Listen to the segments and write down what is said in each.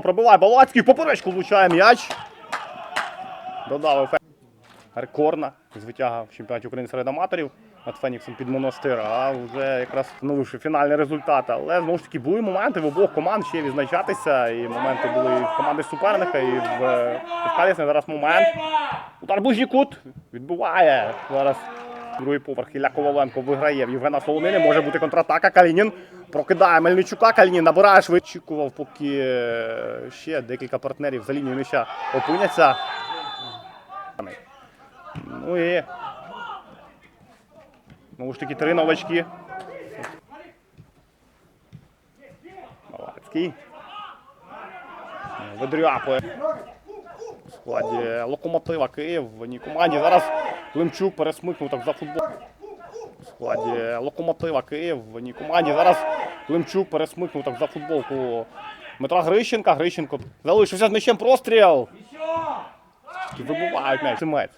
під пробиває Балацький, поперечку влучає м'яч. Додав ефект. Рекордна звитяга в чемпіонаті України серед аматорів над Феніксом під Монастир, а вже якраз встановивши фінальний результат. Але знову ж таки були моменти в обох команд ще відзначатися. І моменти були і в команди суперника, і в, е, Калісне зараз момент. Удар ближній відбуває зараз. Другий поверх Ілля Коваленко виграє в Євгена Солонини. Може бути контратака. Калінін прокидає Мельничука. Калінін набирає швидше. Поки е, ще декілька партнерів за лінією м'яча опиняться. Ну і знову ж таки три новачки. Малацький. Видряпує. В складі локомотива Київ в одній команді. Зараз Климчук пересмикнув так за футбол. В складі локомотива Київ в одній команді. Зараз Климчук пересмикнув так за футболку Дмитра Грищенка. Грищенко залишився з м'ячем простріл. І вибивають м'яч.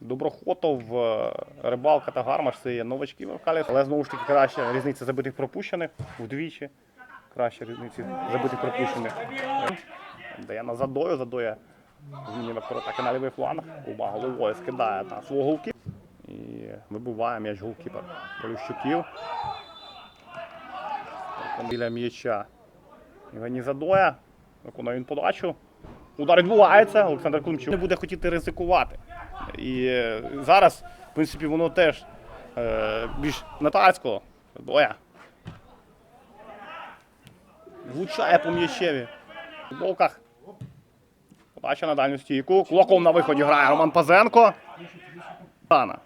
Доброхотов, е, рибалка та гармаш це є новачки в Аркалі, але знову ж таки краща різниця забитих пропущених вдвічі. Краща різниця забитих пропущених. Дає на задою, задоя зміни на атаки на лівий фланг. Куба головою скидає на свого голки. І вибиває м'яч голкіпер Полющуків. Біля м'яча Євгеній Задоя. Виконує він подачу. Удар відбувається. Олександр Климчук не буде хотіти ризикувати. І зараз, в принципі, воно теж е, більш натальсько. Доя. Влучає по м'ячеві. В футболках. Подача на дальню стійку. Кулаком на виході грає Роман Пазенко. Тана.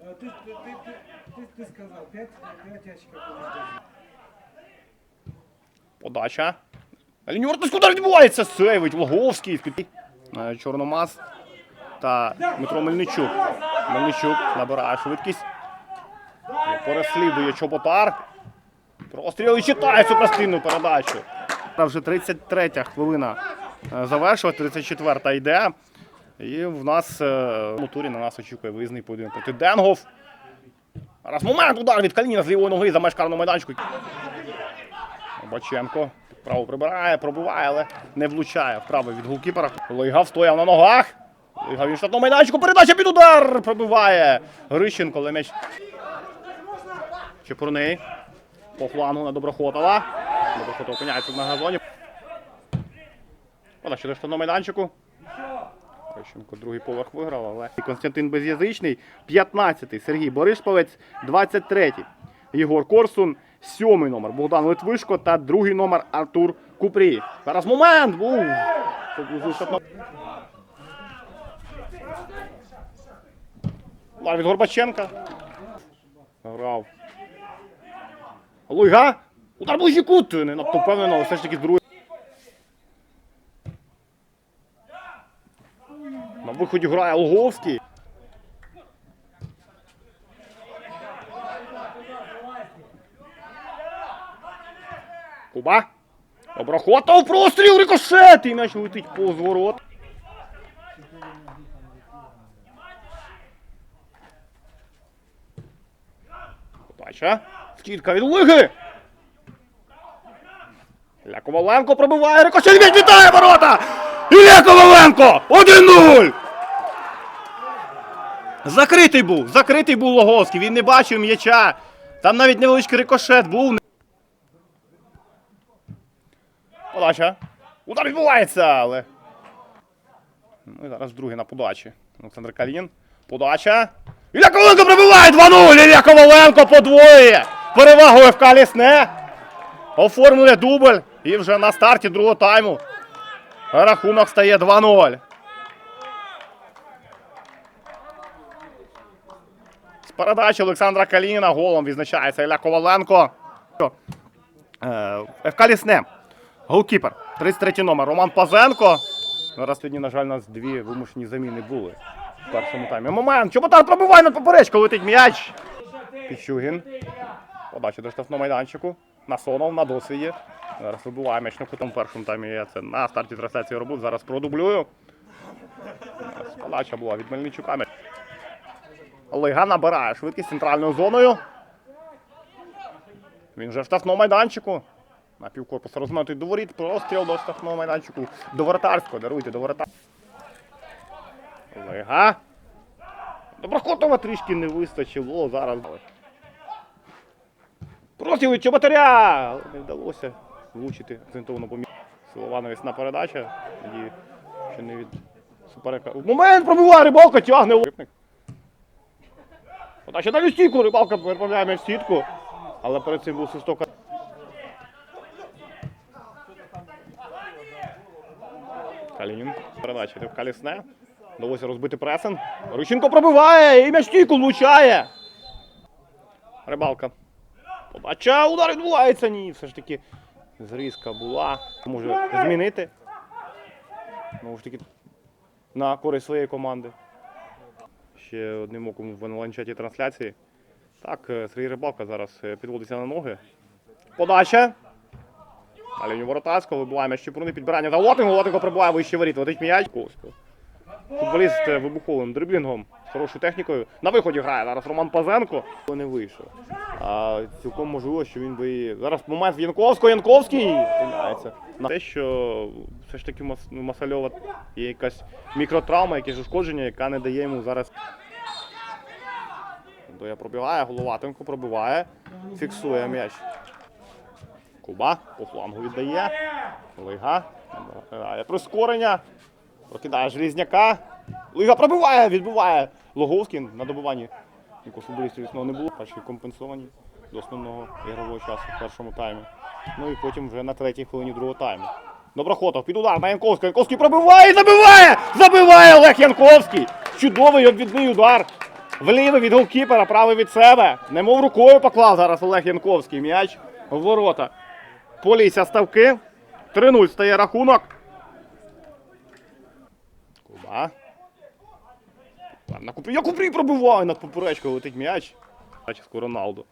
А, Ты, ты, ты, ты, ты, ты сказал, 5, 5 очков. у нас даже. Подача. Ліньор куди відбувається? Сейвить Логовський. З-під- Е, Чорномаз та Дмитро Мельничук. Мельничук набирає швидкість. Переслідує Чоботар. Простріл і читає цю прострільну передачу. Та вже 33 хвилина е, завершила, 34-та йде. І в нас е, в турі на нас очікує виїзний поєдинок проти Денгов. Зараз момент удар від Калініна з лівої ноги за меж майданчику. Баченко право прибирає, пробиває, але не влучає вправо від голкіпера. Лойгав стояв на ногах. Лойгав він штатного майданчику. Передача під удар. Пробиває Грищенко, але м'яч. Чепурний. По флангу на Доброхотова. Доброхотов опиняється на газоні. Подача до штатного майданчику. Грищенко другий поверх виграв, але Константин Без'язичний. 15-й Сергій Боришпавець, 23-й Єгор Корсун, сьомий номер Богдан Литвишко та другий номер Артур Купрій. Зараз момент був. Від Горбаченка. Грав. Луйга. Удар ближній кут. Не надто впевнено, все ж таки з другої. На грає Луговський. Куба. Доброхотов простріл, рикошет! І м'яч летить по зворот. Подача. Скидка від Лиги. Ілля Коваленко пробиває рикошет. М'яч вітає ворота! Ілля Коваленко! 1-0! Закритий був, закритий був Логовський, він не бачив м'яча. Там навіть невеличкий рикошет був. Подача. Удар відбувається, але. Ну і зараз другий на подачі. Олександр Калін. Подача. Ілля Коваленко пробиває 2-0! Ілля Коваленко подвоює! Перевагу ФК Лісне. Оформлює дубль. І вже на старті другого тайму. Рахунок стає 2-0. З передачі Олександра Каліна голом відзначається Ілля Коваленко. Е, ФК Лісне. Голкіпер. 33 номер. Роман Пазенко. Зараз тоді, на жаль, у нас дві вимушені заміни були в першому таймі. Момент. Чоботар пробиває над поперечку, летить м'яч. Піщугін. Подача до штрафного майданчику. Насонов на досвіді. Зараз вибиває м'яч на кутом в першому таймі. Я це на старті трансляції робив. Зараз продублюю. Подача була від Мельничука. Лига набирає швидкість центральною зоною. Він вже в штрафному майданчику. На півкорпуса розминутий до воріт, простріл до штрафного майданчику. До воротарського, даруйте, до воротарського. Олега. Доброхотова трішки не вистачило зараз. Простріл Чоботаря! Не вдалося влучити акцентовано по мі- Силова навісна передача. Тоді ще не від суперника. Момент пробиває рибалка, тягне. Подача на стійку, рибалка переправляє м'яч в сітку. Але перед цим був свисток. Калінін. Передача в Калісне. Вдалося розбити пресен. Рученко пробиває і м'яч стійку влучає. Рибалка. Подача, удар відбувається. Ні, все ж таки зрізка була. Може змінити. Знову ж таки, на користь своєї команди. Ще одним оком в онлайн-чаті трансляції. Так, е, Сергій Рибалка зараз е, підводиться на ноги. Подача. На лінію воротарського вибиває м'яч Чепурний, підбирання за Лотинго. Лотинго прибуває вище воріт. Водить м'яч. Футболіст е, вибуховим дриблінгом, хорошою технікою. На виході грає зараз Роман Пазенко. Не вийшов. А цілком можливо, що він би зараз момент в Янковського. Янковський опиняється. На те, що все ж таки у Масальова є якась мікротравма, якесь ушкодження, яка не дає йому зараз. Доя пробиває, Головатенко пробиває, фіксує м'яч. Куба по флангу віддає. Лига. Прискорення. Прокидає Желізняка. Лига пробиває, відбиває. Логовський на добиванні. Нікого футболістів звісно, не було. Перші компенсовані до основного ігрового часу в першому таймі. Ну і потім вже на третій хвилині другого тайму. Доброхотов під удар на Янковського. Янковський пробиває забиває! Забиває Олег Янковський! Чудовий обвідний удар. Вліво від голкіпера, правий від себе. Немов рукою поклав зараз Олег Янковський. М'яч в ворота. Полісся ставки. 3-0 стає рахунок. Куба. На Купрі. Я Купрі пробиває над поперечкою летить м'яч. Бачиску Роналду.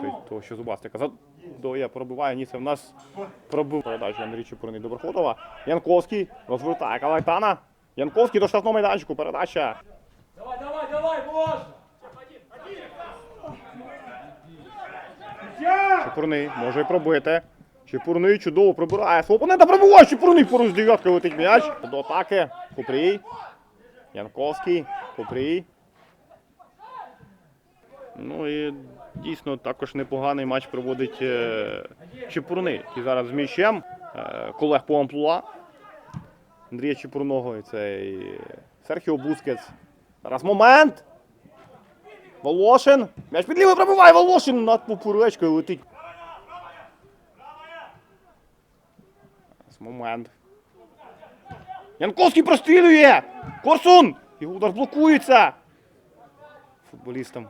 Той- Того, що зубастика. За... Доя пробиває, ні, це в нас пробив передачу Андрій Чепурний Доброходова. Янковський розвертає Калайтана. Янковський до штрафного майданчику. Передача. Давай, давай, давай, можно! Чепурний може пробити. Чепурний чудово пробирає свого опонента. Пробиває Чепурний поруч з дев'яткою летить м'яч. До атаки. Купрій. Янковський. Купрій. Ну і дійсно також непоганий матч проводить е, Чепурний, який зараз з м'ячем. Е, колег по амплуа. Андрія Чепурного і цей Серхіо Бускетс. Зараз момент. Волошин. М'яч під лівою пробиває Волошин над поперечкою летить. Момент. Янковський прострілює! Корсун! Його удар блокується! Футболістам